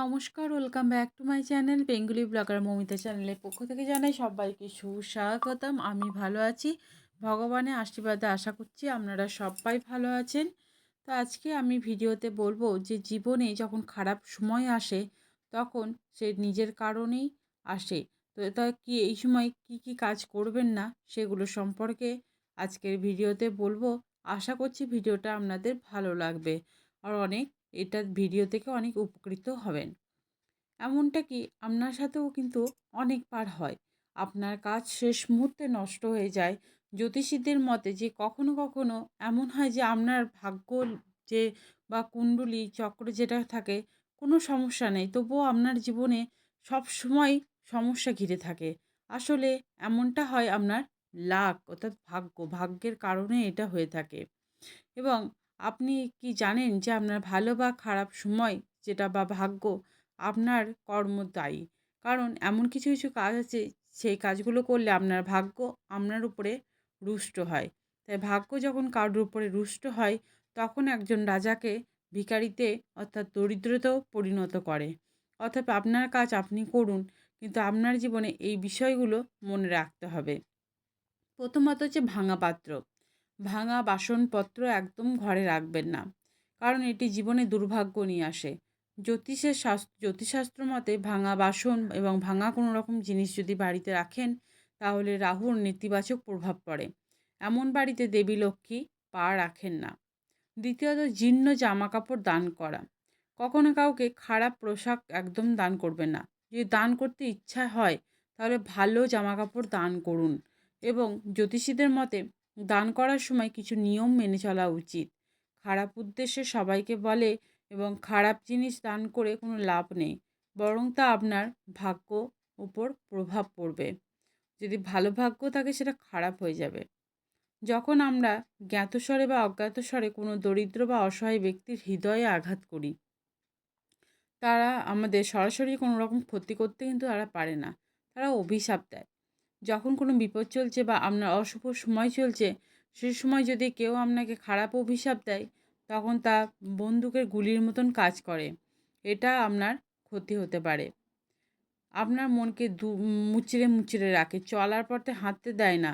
নমস্কার, welcome back to my channel Bengali blogger Mamita চ্যানেলের পক্ষ থেকে জানাই সবাইকে সুস্বাগতম। আমি ভালো আছি, ভগবানের আশীর্বাদে আশা করছি আপনারা সবাই ভালো আছেন। তো আজকে আমি ভিডিওতে বলব যে জীবনে যখন খারাপ সময় আসে, তখন সে নিজের কারণেই আসে। তো তা কি এই সময় কি কি কাজ করবেন না, সেগুলো সম্পর্কে আজকের ভিডিওতে বলব। আশা করছি ভিডিওটা আপনাদের ভালো লাগবে। আর অনেক এটা ভিডিও থেকে অনেক উপকৃত হবেন। এমনটা কি? আপনার সাথেও কিন্তু অনেকবার হয়। আপনার কাজ শেষ মুহূর্তে নষ্ট হয়ে যায়। জ্যোতিষীদের মতে যে কখনো কখনো এমন হয় যে আপনার ভাগ্য যে বা কুণ্ডলী, চক্র যেটা থাকে, কোনো সমস্যা নেই। তবুও আপনার জীবনে সব সময় সমস্যা ঘিরে থাকে। আসলে এমনটা হয় আপনার লাক, অর্থাৎ ভাগ্য। ভাগ্যের কারণে এটা হয়ে থাকে। এবং আপনি কি জানেন যে আপনার ভালো বা খারাপ সময় যেটা বা ভাগ্য আপনার কর্ম দায়ী কারণ এমন কিছু কিছু কাজ আছে, সেই কাজগুলো করলে আপনার ভাগ্য আপনার উপরে রুষ্ট হয়। তাই ভাগ্য যখন কারোর উপরে রুষ্ট হয়, তখন একজন রাজাকে ভিখারিতে অর্থাৎ দরিদ্রতেও পরিণত করে। অর্থাৎ আপনার কাজ আপনি করুন, কিন্তু আপনার জীবনে এই বিষয়গুলো মনে রাখতে হবে। প্রথমত হচ্ছে ভাঙা পাত্র ভাঙা বাসনপত্র একদম ঘরে রাখবেন না। কারণ এটি জীবনে দুর্ভাগ্য নিয়ে আসে। জ্যোতিষের শাস্ত্র জ্যোতিষশাস্ত্র মতে ভাঙা বাসন এবং ভাঙা কোনো রকম জিনিস যদি বাড়িতে রাখেন, তাহলে রাহুর নেতিবাচক প্রভাব পড়ে। এমন বাড়িতে দেবী, লক্ষ্মী পা রাখেন না। দ্বিতীয়ত, জীর্ণ জামা কাপড় দান করা। কখনো কাউকে খারাপ পোশাক একদম দান করবেন না। যদি দান করতে ইচ্ছা হয়, তাহলে ভালো জামা কাপড় দান করুন। এবং জ্যোতিষীদের মতে দান করার সময় কিছু নিয়ম মেনে চলা উচিত। খারাপ উদ্দেশ্যে সবাইকে বলে এবং খারাপ জিনিস দান করে কোনো লাভ নেই, বরং তা আপনার ভাগ্য উপর প্রভাব পড়বে। যদি ভালো ভাগ্য থাকে, সেটা খারাপ হয়ে যাবে। যখন আমরা জ্ঞাতস্বরে বা অজ্ঞাতস্বরে কোনো দরিদ্র বা অসহায় ব্যক্তির হৃদয়ে আঘাত করি, তারা আমাদের সরাসরি কোনো রকম ক্ষতি করতে কিন্তু তারা পারে না। তারা অভিশাপ দেয়। যখন কোনো বিপদ চলছে বা আপনার অশুভ সময় চলছে, সে সময় যদি কেউ আপনাকে খারাপ অভিশাপ দেয়, তখন তা বন্দুকের গুলির মতন কাজ করে। এটা আপনার ক্ষতি হতে পারে। আপনার মনকে দু, মুচড়ে মুচড়ে রাখে। চলার পথে হাঁটতে দেয় না।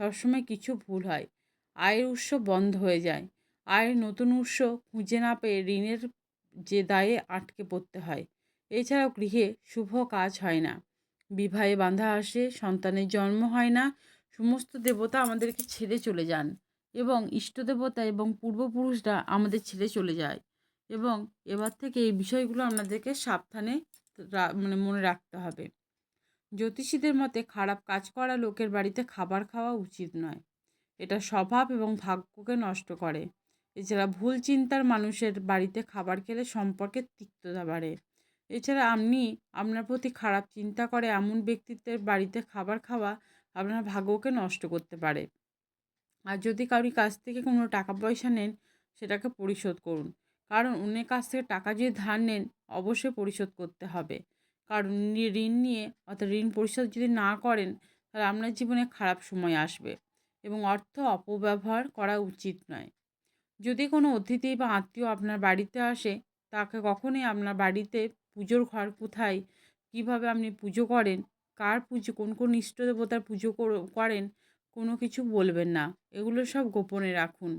সবসময় কিছু ভুল হয়। আয়ের উৎস বন্ধ হয়ে যায়। আয়ের নতুন উৎস খুঁজে না পেয়ে ঋণের যে দায়ে আটকে পড়তে হয়। এছাড়াও গৃহে শুভ কাজ হয় না। বিবাহে বাঁধা আসে, সন্তানের জন্ম হয় না, সমস্ত দেবতা আমাদেরকে ছেড়ে চলে যান এবং ইষ্ট দেবতা এবং পূর্বপুরুষরা আমাদের ছেড়ে চলে যায় এবং এবার থেকে এই বিষয়গুলো আপনাদেরকে সাবধানে মানে মনে রাখতে হবে। জ্যোতিষীদের মতে খারাপ কাজ করা লোকের বাড়িতে খাবার খাওয়া উচিত নয়। এটা স্বভাব এবং ভাগ্যকে নষ্ট করে। এছাড়া ভুল চিন্তার মানুষের বাড়িতে খাবার খেলে সম্পর্কে তিক্ততা বাড়ে। এছাড়া আপনি আপনার প্রতি খারাপ চিন্তা করে এমন ব্যক্তিত্বের বাড়িতে খাবার খাওয়া আপনার ভাগ্যকে নষ্ট করতে পারে। আর যদি কারোর কাছ থেকে কোনো টাকা পয়সা নেন, সেটাকে পরিশোধ করুন। কারণ অন্যের কাছ থেকে টাকা যদি ধার নেন, অবশ্যই পরিশোধ করতে হবে। কারণ ঋণ নিয়ে অর্থাৎ ঋণ পরিশোধ যদি না করেন, তাহলে আপনার জীবনে খারাপ সময় আসবে এবং অর্থ অপব্যবহার করা উচিত নয়। যদি কোনো অতিথি বা আত্মীয় আপনার বাড়িতে আসে তাকে কখনোই আপনার বাড়িতে পুজোর ঘর কোথায়, কীভাবে আপনি পুজো করেন, কার পুজো, কোন কোন ইষ্ট দেবতার পুজো করেন, কোনো কিছু বলবেন না। এগুলো সব গোপনে রাখুন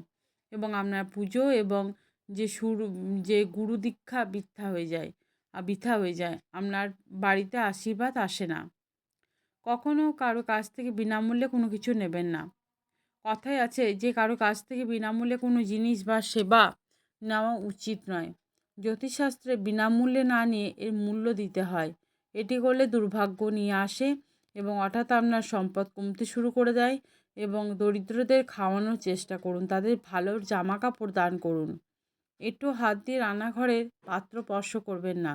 এবং আপনার পুজো এবং যে সুর, যে গুরু দীক্ষা বৃথা হয়ে যায় আর বৃথা হয়ে যায়, আপনার বাড়িতে আশীর্বাদ আসে না। কখনও কারও কাছ থেকে বিনামূল্যে কোনো কিছু নেবেন না। কথায় আছে যে কারও কাছ থেকে বিনামূল্যে কোনো জিনিস বা সেবা নেওয়া উচিত নয়। জ্যোতিষশাস্ত্রে বিনামূল্যে না নিয়ে এর মূল্য দিতে হয়। এটি করলে দুর্ভাগ্য নিয়ে আসে এবং হঠাৎ আপনার সম্পদ কমতে শুরু করে দেয় এবং দরিদ্রদের খাওয়ানোর চেষ্টা করুন, তাদের ভালো জামা কাপড় দান করুন। এটো হাত দিয়ে রান্নাঘরের পাত্র স্পর্শ করবেন না।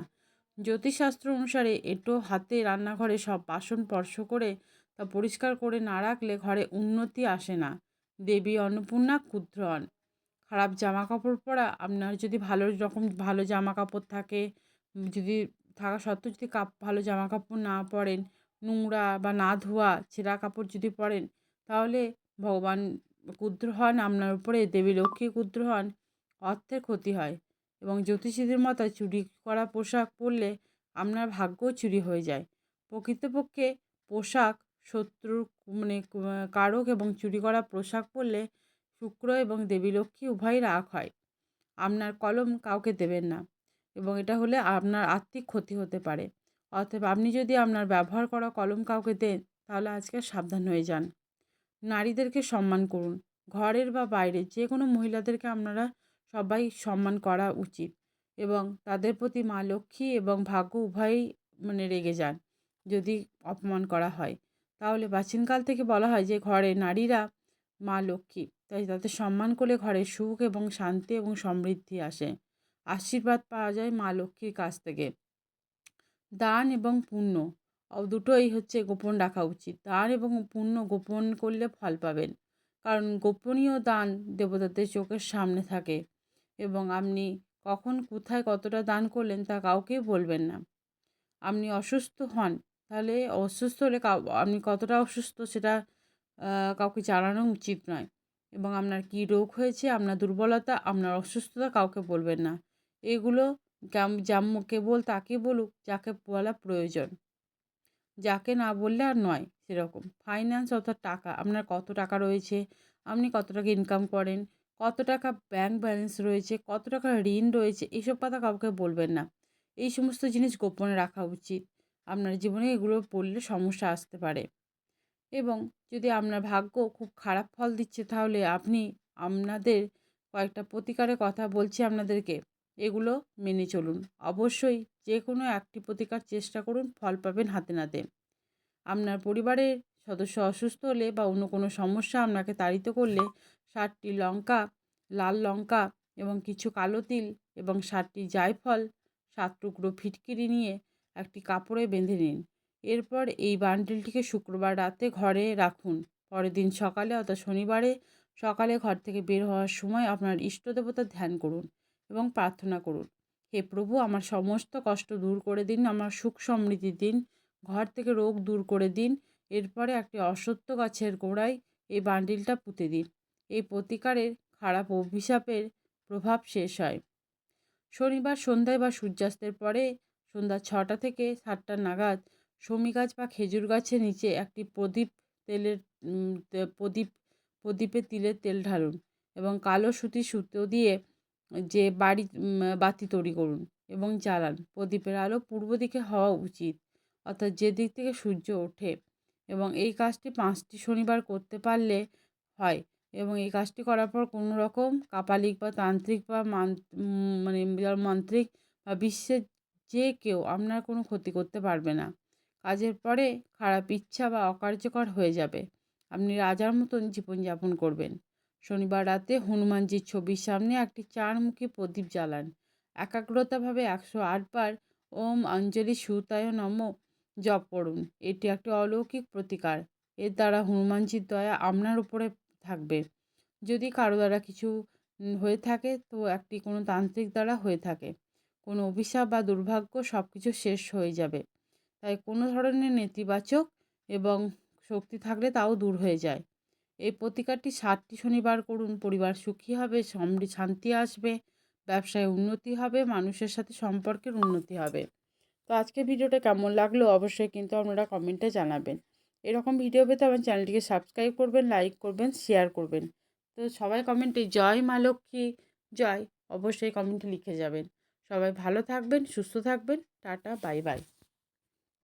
জ্যোতিষশাস্ত্র অনুসারে এটো হাতে রান্নাঘরে সব বাসন স্পর্শ করে তা পরিষ্কার করে না রাখলে ঘরে উন্নতি আসে না। দেবী অন্নপূর্ণা ক্ষুদ্র হন খারাপ জামা কাপড় পরা, আপনার যদি ভালো রকম ভালো জামা কাপড় থাকে যদি থাকা সত্ত্বেও যদি কাপ, ভালো জামা কাপড় না পরেন, নোংরা বা না ধোয়া ছেঁড়া কাপড় যদি পরেন, তাহলে ভগবান ক্ষুদ্র হন, আপনার উপরে দেবী লক্ষ্মী ক্ষুদ্র হন, অর্থের ক্ষতি হয়। এবং জ্যোতিষীদের মতো চুরি করা পোশাক পরলে আপনার ভাগ্যও চুরি হয়ে যায়। প্রকৃতপক্ষে পোশাক শত্রুর মানে কারক এবং চুরি করা পোশাক পরলে শুক্র এবং দেবী লক্ষ্মী উভয়ই রাগ হয়। আপনার কলম কাউকে দেবেন না এবং এটা হলে আপনার আর্থিক ক্ষতি হতে পারে। অতএব আপনি যদি আপনার ব্যবহার করা কলম কাউকে দেন, তাহলে আজকে সাবধান হয়ে যান। নারীদেরকে সম্মান করুন। ঘরের বা বাইরের যে কোনো মহিলাদেরকে আপনারা সবাই সম্মান করা উচিত এবং তাদের প্রতি মা লক্ষ্মী এবং ভাগ্য উভয়ই মানে রেগে যান যদি অপমান করা হয়। তাহলে প্রাচীনকাল থেকে বলা হয় যে ঘরে নারীরা মা লক্ষ্মী তাই তাদের সম্মান করলে ঘরে সুখ এবং শান্তি এবং সমৃদ্ধি আসে। আশীর্বাদ পাওয়া যায় মা লক্ষ্মীর কাছ থেকে। দান এবং পুণ্য দুটোই হচ্ছে গোপন রাখা উচিত। দান এবং পুণ্য গোপন করলে ফল পাবেন। কারণ গোপনীয় দান দেবতাদের চোখের সামনে থাকে এবং আপনি কখন কোথায় কতটা দান করলেন তা কাউকে বলবেন না। আপনি অসুস্থ হন, তাহলে অসুস্থ হলে আপনি কতটা অসুস্থ সেটা কাউকে জানানো উচিত নয়। এবং আপনার কী রোগ হয়েছে, আপনার দুর্বলতা, আপনার অসুস্থতা কাউকে বলবেন না। এগুলো যেমন কেবল তাকে বলুক, যাকে বলা প্রয়োজন। যাকে না বললে আর নয়, সেরকম। ফাইন্যান্স অর্থাৎ টাকা, আপনার কত টাকা রয়েছে, আপনি কত টাকা ইনকাম করেন, কত টাকা ব্যাংক ব্যালেন্স রয়েছে, কত টাকা ঋণ রয়েছে এইসব কথা কাউকে বলবেন না। এই সমস্ত জিনিস গোপনে রাখা উচিত। আপনার জীবনে এগুলো পড়লে সমস্যা আসতে পারে। এবং যদি আপনার ভাগ্য খুব খারাপ ফল দিচ্ছে, তাহলে আপনি আপনাদের কয়েকটা প্রতিকারের কথা বলছি আপনাদেরকে। এগুলো মেনে চলুন। অবশ্যই যে কোনো একটি প্রতিকার চেষ্টা করুন, ফল পাবেন হাতে নাতে। আপনার পরিবারের সদস্য অসুস্থ হলে বা অন্য কোনো সমস্যা আপনাকে তাড়িত করলে ষাটটি লঙ্কা, লাল লঙ্কা এবং কিছু কালো তিল এবং ষাটটি জায়ফল, সাত টুকরো ফিটকিরি নিয়ে একটি কাপড়ে বেঁধে নিন। এরপর এই বান্ডিলটিকে শুক্রবার রাতে ঘরে রাখুন। পরের দিন সকালে অর্থাৎ শনিবারে সকালে ঘর থেকে বের হওয়ার সময় আপনার ইষ্ট দেবতার ধ্যান করুন এবং প্রার্থনা করুন। হে প্রভু, আমার সমস্ত কষ্ট দূর করে দিন, আমার সুখ সমৃদ্ধি দিন, ঘর থেকে রোগ দূর করে দিন, এরপরে একটি অসত্য গাছের গোড়ায় এই বান্ডিলটা পুঁতে দিন। এই প্রতিকারের খারাপ অভিশাপের প্রভাব শেষ হয়। শনিবার সন্ধ্যায় বা সূর্যাস্তের পরে সন্ধ্যা ছটা থেকে সাতটা নাগাদ শমী গাছ বা খেজুর গাছের নিচে একটি প্রদীপ তেলের প্রদীপ প্রদীপে তিলের তেল ঢালুন এবং কালো সুতির সুতো দিয়ে যে বাড়ি বাতি তৈরি করুন এবং জ্বালান। প্রদীপের আলো পূর্ব দিকে হওয়া উচিত, অর্থাৎ যে দিক থেকে সূর্য ওঠে এবং এই কাজটি পাঁচটি শনিবার করতে পারলে হয় এবং এই কাজটি করার পর কোনো রকম কাপালিক বা তান্ত্রিক বা মান মানে মান্ত্রিক বা বিশ্বের যে কেউ আপনার কোনো ক্ষতি করতে পারবে না। কাজের পরে খারাপ ইচ্ছা বা অকার্যকর হয়ে যাবে। আপনি রাজার মতন জীবনযাপন করবেন। শনিবার রাতে হনুমানজির ছবির সামনে একটি চারমুখী প্রদীপ জ্বালান। একাগ্রতাভাবে একশো আটবার ওম অঞ্জলি সুতায় নম জপ পড়ুন এটি একটি অলৌকিক প্রতিকার। এর দ্বারা হনুমানজির দয়া আপনার উপরে থাকবে। যদি কারও দ্বারা কিছু হয়ে থাকে, তো একটি কোনো তান্ত্রিক দ্বারা হয়ে থাকে। কোনো অভিশাপ বা দুর্ভাগ্য সব কিছু শেষ হয়ে যাবে। তাই কোনো ধরনের নেতিবাচক এবং শক্তি থাকলে তাও দূর হয়ে যায়। এই প্রতিকারটি সাতটি শনিবার করুন, পরিবার সুখী হবে, সমৃদ্ধি, শান্তি আসবে, ব্যবসায় উন্নতি হবে, মানুষের সাথে সম্পর্কের উন্নতি হবে। তো আজকে ভিডিওটা কেমন লাগল অবশ্যই কিন্তু আপনারা কমেন্টে জানাবেন। এরকম ভিডিও পেতে আমার চ্যানেলটিকে সাবস্ক্রাইব করবেন, লাইক করবেন, শেয়ার করবেন। তো সবাই কমেন্টে জয় মা লক্ষ্মী, জয় অবশ্যই কমেন্টে লিখে যাবেন। সবাই ভালো থাকবেন, সুস্থ থাকবেন, টাটা, বাই বাই।